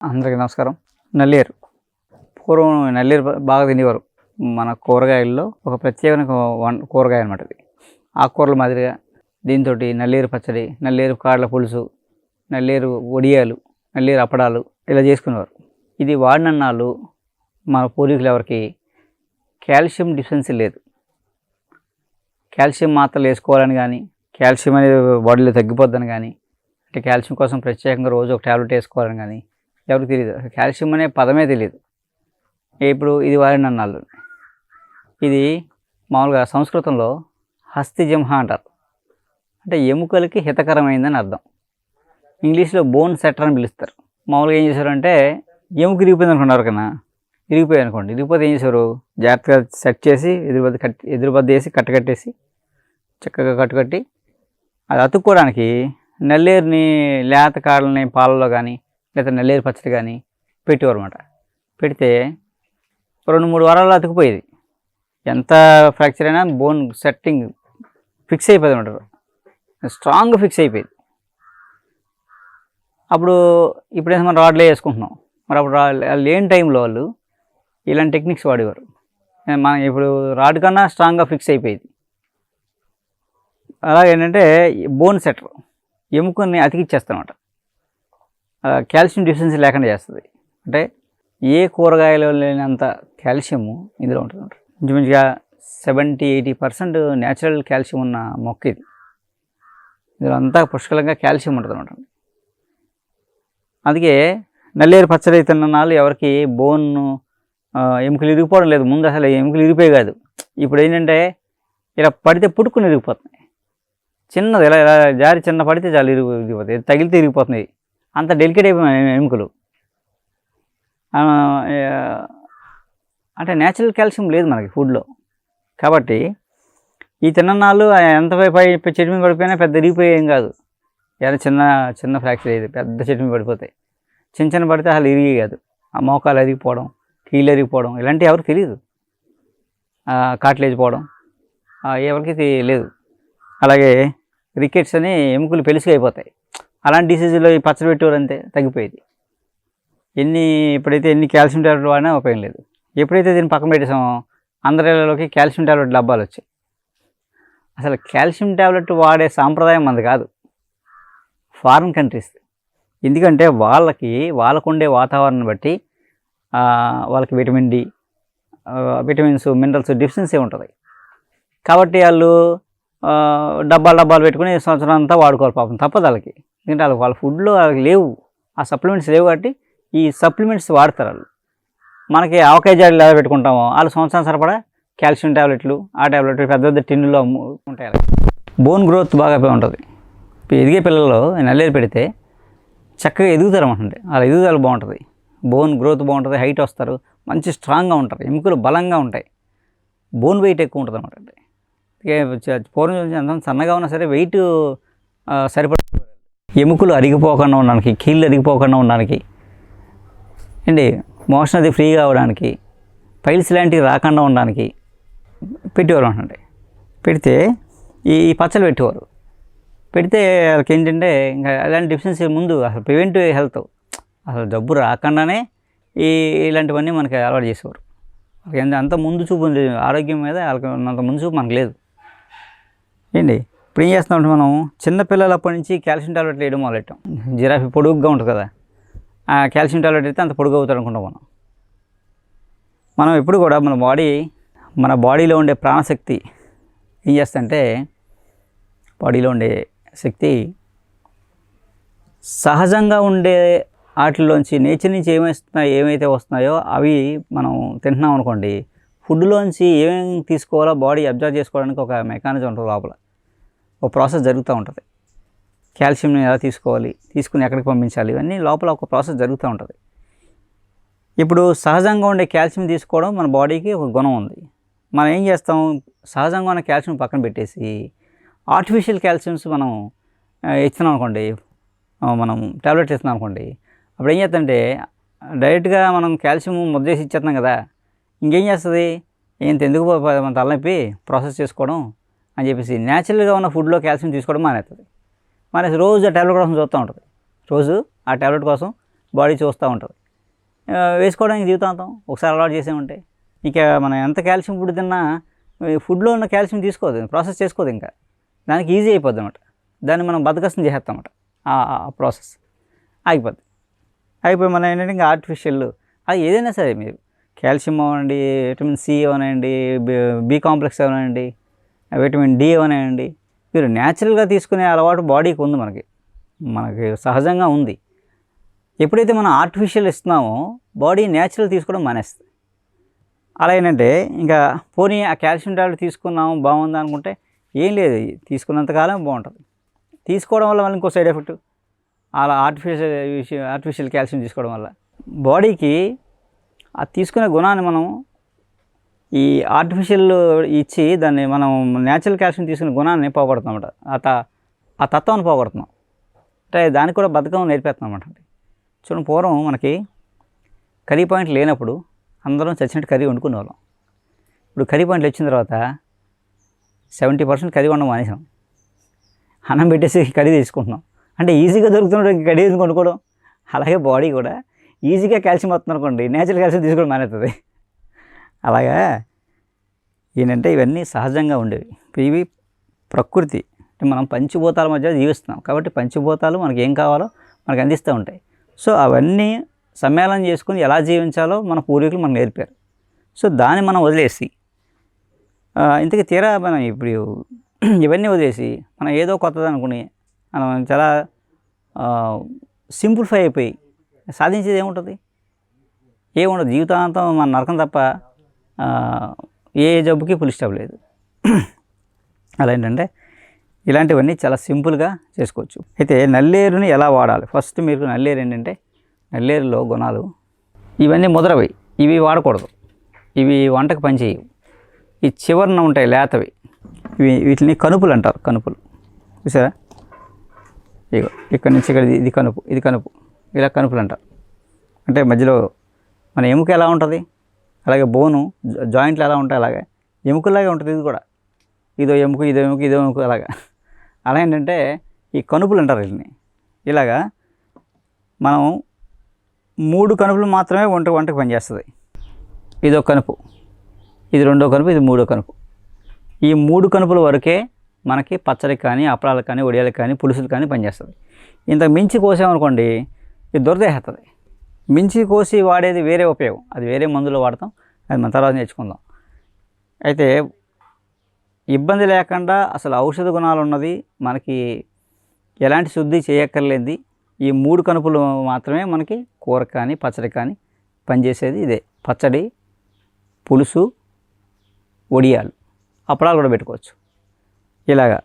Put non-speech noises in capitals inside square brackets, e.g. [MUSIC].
అందరికీ నమస్కారం. నల్లేరు. పూర్వం నల్లేరు బాగా తినేవారు. మన కూరగాయల్లో ఒక ప్రత్యేకమైన కూరగాయ అనమాట ఇది ఆకుకూరల మాదిరిగా దీంతో నల్లేరు పచ్చడి నల్లేరు కాళ్ళ పులుసు నల్లేరు ఒడియాలు నల్లేరు అప్పడాలు ఇలా చేసుకునేవారు. ఇది వాడినన్నాళ్ళు మన పూర్వీకులు ఎవరికి కాల్షియం డిఫిషియన్సీ లేదు. కాల్షియం మాత్రలు వేసుకోవాలని కానీ కాల్షియం అనేది బాడీలో తగ్గిపోద్దని కానీ అంటే కాల్షియం కోసం ప్రత్యేకంగా రోజు ఒక టాబ్లెట్ వేసుకోవాలని కానీ ఎవరికి తెలియదు కాల్షియం అనే పదమే తెలియదు ఇప్పుడు ఇది వారిని అన్నాళ్ళు. ఇది మామూలుగా సంస్కృతంలో హస్తిజంహ అంటారు. అంటే ఎముకలకి హితకరమైందని అర్థం. ఇంగ్లీష్లో బోన్ సెటర్ అని పిలుస్తారు. మామూలుగా ఏం చేశారంటే ఎముక ఇరిగిపోయింది అనుకున్నారు కన్నా ఇరిగిపోయాయి అనుకోండి. ఇరిగిపోతే ఏం చేశారు జాగ్రత్తగా సెట్ చేసి ఎదురుబద్ద కట్టి ఎదురుబద్ద వేసి కట్టకట్టేసి చక్కగా కట్టుకట్టి అది అతుక్కోవడానికి నల్లేరుని లేత కాడల్ని పాలలో కానీ లేదా నల్లేరు పచ్చడి కానీ పెట్టేవారు అనమాట పెడితే రెండు మూడు వారాల్లో అతుకుపోయేది. ఎంత ఫ్రాక్చర్ అయినా బోన్ సెట్టింగ్ ఫిక్స్ అయిపోయింది అంటారు స్ట్రాంగ్ ఫిక్స్ అయిపోయింది. అప్పుడు ఇప్పుడైతే మనం రాడ్లే వేసుకుంటున్నాం. మరి అప్పుడు రా- లేని టైంలో వాళ్ళు ఇలాంటి టెక్నిక్స్ వాడేవారు. మనం ఇప్పుడు రాడ్ కన్నా స్ట్రాంగ్గా ఫిక్స్ అయిపోయింది. అలాగే ఏంటంటే బోన్ సెటర్ ఎముకని అతికిచ్చేస్తానమాట కాల్షియం డిఫిషియన్సీ లేకుండా చేస్తుంది. అంటే ఏ కూరగాయలో లేనంత కాల్షియము ఇందులో ఉంటుంది ఇంచుమించుగా seventy eighty percent natural calcium ఉన్న మొక్క ఇది. ఇందులో అంతా పుష్కలంగా కాల్షియం ఉంటుంది అనమాట. అందుకే నల్లేరు పచ్చడి తిన్న నాళ్ళు ఎవరికి బోన్ ఎముకలు ఇరిగిపోవడం లేదు. ముందు అసలు ఎముకలు ఇరిగిపోయి కాదు. ఇప్పుడు ఏంటంటే ఇలా పడితే పుట్టుకుని ఇరిగిపోతున్నాయి. చిన్నది ఇలా ఇలా జారి చిన్న పడితే చాలా ఇరిగి ఇరిగిపోతుంది తగిలితే ఇరిగిపోతుంది అంత డెలికేట్ అయిపోయిన ఎముకలు. అంటే న్యాచురల్ కాల్షియం లేదు మనకి ఫుడ్లో కాబట్టి ఈ తిన్ననాళ్ళు ఎంత పై పై చెట్టు మీద పడిపోయినా పెద్ద ఇరిగిపోయేం కాదు. ఏదైనా చిన్న చిన్న ఫ్రాక్చర్ అయ్యేది పెద్ద చెట్టు మీద పడిపోతాయి. చిన్న చిన్న పడితే అసలు ఇరిగి కాదు. ఆ మోకాలు అరిగిపోవడం కీళ్ళు అరిగిపోవడం ఇలాంటివి ఎవరికి తెలియదు కాట్లేజ్ పోవడం ఎవరికి లేదు. అలాగే రికెట్స్ అని ఎముకలు పెలుసుగా అయిపోతాయి. అలాంటి డిసీజులో ఈ పచ్చడి పెట్టేవారు అంతే తగ్గిపోయేది. ఎన్ని ఎప్పుడైతే ఎన్ని కాల్షియం టాబ్లెట్ వాడినా ఉపయోగం లేదు. ఎప్పుడైతే దీన్ని పక్కన పెట్టేసామో అందరిలోకి కాల్షియం టాబ్లెట్ డబ్బాలు వచ్చాయి. అసలు కాల్షియం టాబ్లెట్ వాడే సాంప్రదాయం మనది కాదు. Foreign countries. ఎందుకంటే వాళ్ళకి వాళ్ళకు ఉండే వాతావరణం బట్టి వాళ్ళకి vitamin D vitamins minerals deficiency ఉంటుంది. కాబట్టి వాళ్ళు డబ్బాలు డబ్బాలు పెట్టుకుని సంవత్సరం అంతా వాడుకోవాలి పాపం తప్పదు వాళ్ళకి. ఎందుకంటే వాళ్ళకి వాళ్ళ ఫుడ్లో వాళ్ళకి లేవు. ఆ సప్లిమెంట్స్ లేవు కాబట్టి ఈ సప్లిమెంట్స్ వాడతారు వాళ్ళు. మనకి ఆవకాయ జాడీలు ఎలా పెట్టుకుంటామో వాళ్ళు సంవత్సరం సరిపడా కాల్షియం టాబ్లెట్లు ఆ టాబ్లెట్లు పెద్ద పెద్ద టిన్నులో ఉంటాయి బోన్ గ్రోత్ బాగా ఉంటుంది. ఎదిగే పిల్లల్లో నల్లేరు పెడితే చక్కగా ఎదుగుతారు అనమాట వాళ్ళ ఎదుగుదల బాగుంటుంది. బోన్ గ్రోత్ బాగుంటుంది హైట్ వస్తారు మంచి స్ట్రాంగ్గా ఉంటారు ఎముకలు బలంగా ఉంటాయి. బోన్ వెయిట్ ఎక్కువ ఉంటుంది అనమాట పూర్వం నుంచి ఎంత సన్నగా ఉన్నా సరే వెయిట్ సరిపడ ఎముకలు అరిగిపోకుండా ఉండడానికి కీళ్ళు అరిగిపోకుండా ఉండడానికి. అండి మోషన్ అది ఫ్రీగా అవడానికి పైల్స్ లాంటివి రాకుండా ఉండడానికి పెట్టేవారు అండి పెడితే ఈ పచ్చలు పెట్టేవారు. పెడితే వాళ్ళకి ఏంటంటే ఇంకా అలాంటి డిఫిషియన్సీ ముందు అసలు ప్రివెంటివ్ హెల్త్. అసలు జబ్బు రాకుండానే ఈ ఇలాంటివన్నీ మనకి అలవాటు చేసేవారు. వాళ్ళకి అంత ముందు చూపు ఉంది ఆరోగ్యం మీద వాళ్ళకి ఉన్నంత ముందు చూపు మనకు లేదు. ఏంటి ఇప్పుడు ఏం చేస్తున్నాం మనం చిన్నపిల్లలప్పటి నుంచి కాల్షియం టాబ్లెట్లు వేయడం మొదలెట్టాం. జిరాఫీ పొడుగ్గా ఉంటుంది కదా. ఆ కాల్షియం టాబ్లెట్ అయితే అంత పొడుగు అవుతాడు అనుకుంటాం మనం. మనం ఎప్పుడు కూడా మన బాడీ మన బాడీలో ఉండే ప్రాణశక్తి ఏం చేస్తుంటే బాడీలో ఉండే శక్తి సహజంగా ఉండే వాటిలోంచి నేచర్ నుంచి ఏమేస్తున్నాయో ఏమైతే వస్తున్నాయో అవి మనం తింటున్నాం అనుకోండి ఫుడ్లోంచి ఏమేమి తీసుకోవాలో బాడీ అబ్జర్వ్ చేసుకోవడానికి ఒక మెకానిజం ఉంటుంది లోపల. ఒక ప్రాసెస్ జరుగుతూ ఉంటుంది. కాల్షియంని ఎలా తీసుకోవాలి తీసుకుని ఎక్కడికి పంపించాలి ఇవన్నీ లోపల ఒక ప్రాసెస్ జరుగుతూ ఉంటుంది. ఇప్పుడు సహజంగా ఉండే కాల్షియం తీసుకోవడం మన బాడీకి ఒక గుణం ఉంది. మనం ఏం చేస్తాం? సహజంగా ఉన్న కాల్షియం పక్కన పెట్టేసి ఆర్టిఫిషియల్ కాల్షియమ్స్ మనం ఇస్తున్నాం అనుకోండి మనం టాబ్లెట్స్ ఇస్తున్నాం అనుకోండి అప్పుడు ఏం చేస్తుందంటే డైరెక్ట్గా మనం కాల్షియం ముద్దేసి ఇచ్చేస్తున్నాం కదా ఇంకేం చేస్తుంది? ఏంత ఎందుకు మన తలనొప్పి? ప్రాసెస్ చేసుకోవడం అని చెప్పేసి న్యాచురల్గా ఉన్న ఫుడ్లో కాల్షియం తీసుకోవడం మానేస్తుంది మానేసి రోజు ఆ టాబ్లెట్ కోసం చూస్తూ ఉంటుంది. రోజు ఆ టాబ్లెట్ కోసం బాడీ చూస్తూ ఉంటుంది. వేసుకోవడానికి జీవితాంతం ఒకసారి అలవాటు చేసే ఉంటే ఇంకా మనం ఎంత కాల్షియం ఫుడ్ తిన్నా ఫుడ్లో ఉన్న కాల్షియం తీసుకోదు ప్రాసెస్ చేసుకోదు ఇంకా. దానికి ఈజీ అయిపోద్ది అనమాట దాన్ని మనం బద్దకస్తం చేసేస్తాం అనమాట ఆ ప్రాసెస్. ఆగిపోద్ది. అయిపోయి మనం ఏంటంటే ఇంకా ఆర్టిఫిషియల్ అది ఏదైనా సరే మీరు. కాల్షియం అవనండి విటమిన్ సి అవనండి బి కాంప్లెక్స్ అవనండి విటమిన్ డి అవనండి మీరు న్యాచురల్గా తీసుకునే అలవాటు బాడీకి ఉంది మనకి. మనకి సహజంగా ఉంది. ఎప్పుడైతే మనం ఆర్టిఫిషియల్ ఇస్తున్నామో బాడీ న్యాచురల్ తీసుకోవడం మానేస్తుంది. అలా ఏంటంటే ఇంకా పోనీ ఆ కాల్షియం టాబ్లెట్ తీసుకున్నాము బాగుంది అనుకుంటే ఏం లేదు. తీసుకున్నంతకాలం బాగుంటుంది. తీసుకోవడం వల్ల మళ్ళీ ఇంకో సైడ్ ఎఫెక్ట్. అలా ఆర్టిఫిషియల్ ఆర్టిఫిషియల్ కాల్షియం తీసుకోవడం వల్ల. బాడీకి ఆ తీసుకునే గుణాన్ని మనం ఈ ఆర్టిఫిషియల్ ఇచ్చి దాన్ని మనం న్యాచురల్ కాల్షియం తీసుకునే గుణాన్ని పోగొడుతున్నాం అన్నమాట. ఆ త ఆ తత్వాన్ని పోగొడుతున్నాం. అంటే దానికి కూడా బతకం నేర్పేస్తున్నాం అన్నమాట. చూడండి పూర్వం మనకి కర్రీ పాయింట్ లేనప్పుడు అందరం చచ్చినట్టు కర్రీ వండుకునే వాళ్ళం. ఇప్పుడు కర్రీ పాయింట్లు వచ్చిన తర్వాత సెవెంటీ పర్సెంట్ కర్రీ వండడం మానేసాం అన్నం పెట్టేసి కర్రీ తీసుకుంటున్నాం అంటే ఈజీగా దొరుకుతున్న కర్రీ వండుకోవడం? అలాగే బాడీ కూడా ఈజీగా కాల్షియం వస్తుంది అనుకోండి నేచురల్ కాల్షియం తీసుకోవడం మానేస్తుంది అలాగా ఏంటంటే ఇవన్నీ సహజంగా ఉండేవి. ఇవి ప్రకృతి. అంటే మనం పంచభూతాల మధ్య జీవిస్తున్నాం. కాబట్టి పంచభూతాలు మనకి ఏం కావాలో మనకు అందిస్తూ ఉంటాయి. సో అవన్నీ సమ్మేళనం చేసుకుని ఎలా జీవించాలో మన పూర్వీకులు మనకు నేర్పారు. సో దాన్ని మనం వదిలేసి ఇంతకీ తీరా మనం ఇప్పుడు ఇవన్నీ వదిలేసి మనం ఏదో కొత్తది అనుకుని మనం చాలా సింప్లిఫై అయిపోయి సాధించేది ఏముంటుంది? ఏముండదు. జీవితాంతం మన నరకం తప్ప ఏ జబ్బుకి ఫుల్ స్టాప్ లేదు. [CLEARS THROAT] అలా ఏంటంటే ఇలాంటివన్నీ చాలా సింపుల్గా చేసుకోవచ్చు. అయితే నల్లేరుని ఎలా వాడాలి? ఫస్ట్ మీరు నల్లేరు ఏంటంటే నల్లేరులో గుణాలు ఇవన్నీ ముదరవి. ఇవి వాడకూడదు. ఇవి వంటకు పనిచేయవు ఈ చివరన ఉంటాయి లేతవి. ఇవి వీటిని కనుపులు అంటారు కనుపులు. చూసారా? ఇగో ఇక్కడ నుంచి ఇక్కడ ఇది- ఇది కనుపు ఇది కనుపు. ఇలా కనుపులు అంటారు. అంటే మధ్యలో మన ఎముక ఎలా ఉంటుంది? అలాగే బోను జా- జాయింట్లు ఎలా ఉంటాయి అలాగే? ఎముకలాగే ఉంటుంది ఇది కూడా. ఇదో ఎముక ఇదో ఎముక ఇదో ఎముక అలాగా. అలా ఏంటంటే ఈ కనుపులు అంటారు వీటిని ఇలాగా మనం మూడు కనుపులు మాత్రమే వంట వంటకు పనిచేస్తుంది. ఇదో కనుపు. ఇది రెండో కనుపు ఇది మూడో కనుపు. ఈ మూడు కనుపుల వరకే మనకి పచ్చడికి కానీ అప్పడాలకు కానీ ఒడియాలకు కానీ పులుసులు కానీ పనిచేస్తుంది. ఇంత మించి కోసామనుకోండి ఇది దొరదేస్తుంది మించి కోసి వాడేది వేరే ఉపయోగం. అది వేరే మందులు వాడతాం. అది మన తర్వాత నేర్చుకుందాం. అయితే ఇబ్బంది లేకుండా అసలు ఔషధ గుణాలు ఉన్నది. మనకి ఎలాంటి శుద్ధి చేయక్కర్లేది ఈ మూడు కనుపులు మాత్రమే మనకి కూర కానీ పచ్చడి కానీ పనిచేసేది ఇదే. పచ్చడి పులుసు వడియాలు అప్పడాలు కూడా పెట్టుకోవచ్చు. ఇలాగా.